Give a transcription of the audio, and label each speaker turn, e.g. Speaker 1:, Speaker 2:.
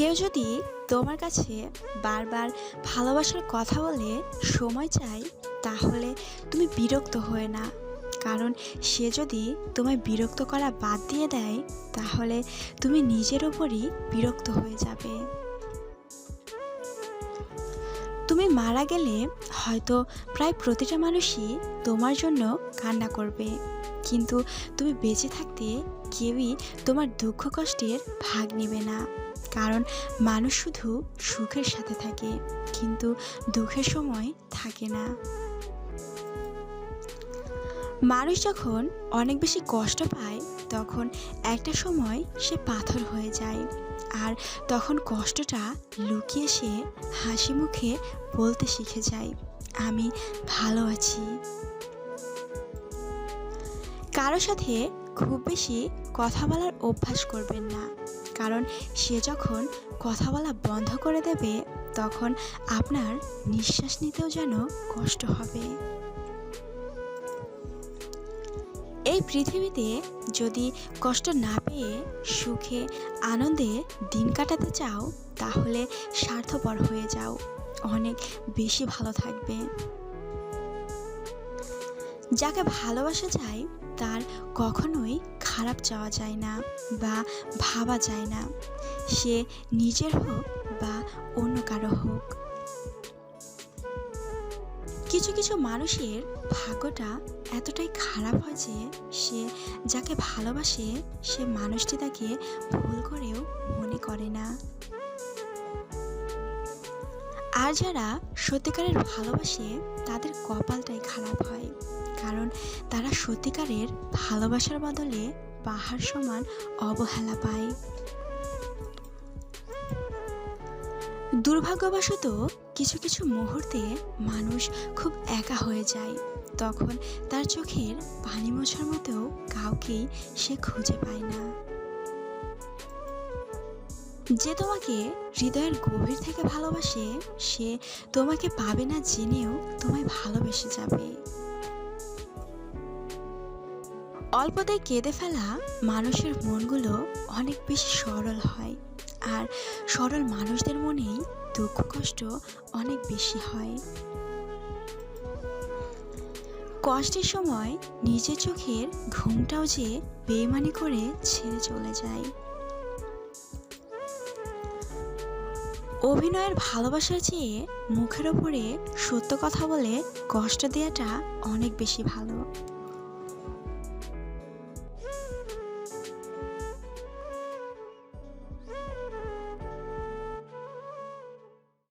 Speaker 1: কেউ যদি তোমার কাছে বারবার ভালোবাসার কথা বলে সময় চায়, তাহলে তুমি বিরক্ত হয়ে না। কারণ সে যদি তোমায় বিরক্ত করা বাদ দিয়ে দেয়, তাহলে তুমি নিজের ওপরই বিরক্ত হয়ে যাবে। তুমি মারা গেলে হয়তো প্রায় প্রতিটা মানুষই তোমার জন্য কান্না করবে। কিন্তু তুমি বেঁচে থাকতে কেউই তোমার দুঃখ কষ্টের ভাগ নেবে না। কারণ মানুষ শুধু সুখের সাথে থাকে, কিন্তু দুঃখের সময় থাকে না। মানুষ যখন অনেক বেশি কষ্ট পায়, তখন একটা সময় সে পাথর হয়ে যায়। আর তখন কষ্টটা লুকিয়ে সে হাসি মুখে বলতে শিখে যায়, আমি ভালো আছি। কারও সাথে খুব বেশি কথা বলার অভ্যাস করবেন না। কারণ সে যখন কথা বলা বন্ধ করে দেবে, তখন আপনার নিঃশ্বাস নিতেও যেন কষ্ট হবে। এই পৃথিবীতে যদি কষ্ট না পেয়ে সুখে, আনন্দে দিন কাটাতে চাও, তাহলে স্বার্থপর হয়ে যাও। অনেক বেশি ভালো থাকবে। যাকে ভালোবাসা যায়, তার কখনোই খারাপ চাওয়া যায় না বা ভাবা যায় না। সে নিজের হোক বা অন্য কারও হোক। কিছু কিছু মানুষের ভাগ্যটা এতটাই খারাপ হয় যে, সে যাকে ভালোবাসে, সে মানুষটি তাকে ভুল করেও মনে করে না। আর যারা সত্যিকারের ভালোবাসে, তাদের কপালটাই খারাপ হয়। কারণ তারা সত্যিকারের ভালোবাসার বদলে পাহাড় সমান অবহেলা পায়। দুর্ভাগ্যবশত কিছু কিছু মুহূর্তে মানুষ খুব একা হয়ে যায়। তখন তার চোখের পানি মোছার মতো কাউকেই সে খুঁজে পায় না। যে তোমাকে হৃদয়ের গভীর থেকে ভালোবাসে, সে তোমাকে পাবে না জেনেও তোমায় ভালোবেসে যাবে। অল্পতেই কেঁদে ফেলা মানুষের মনগুলো অনেক বেশি সরল হয়। আর সরল মানুষদের মনেই দুঃখ, কষ্ট অনেক বেশি হয়। কষ্টের সময় নিজের চোখের ঘুমটাও যে বেমানি করে ছেড়ে চলে যায়। অভিনয়ের ভালোবাসার চেয়ে মুখের ওপরে সত্য কথা বলে কষ্ট দেওয়াটা অনেক বেশি ভালো।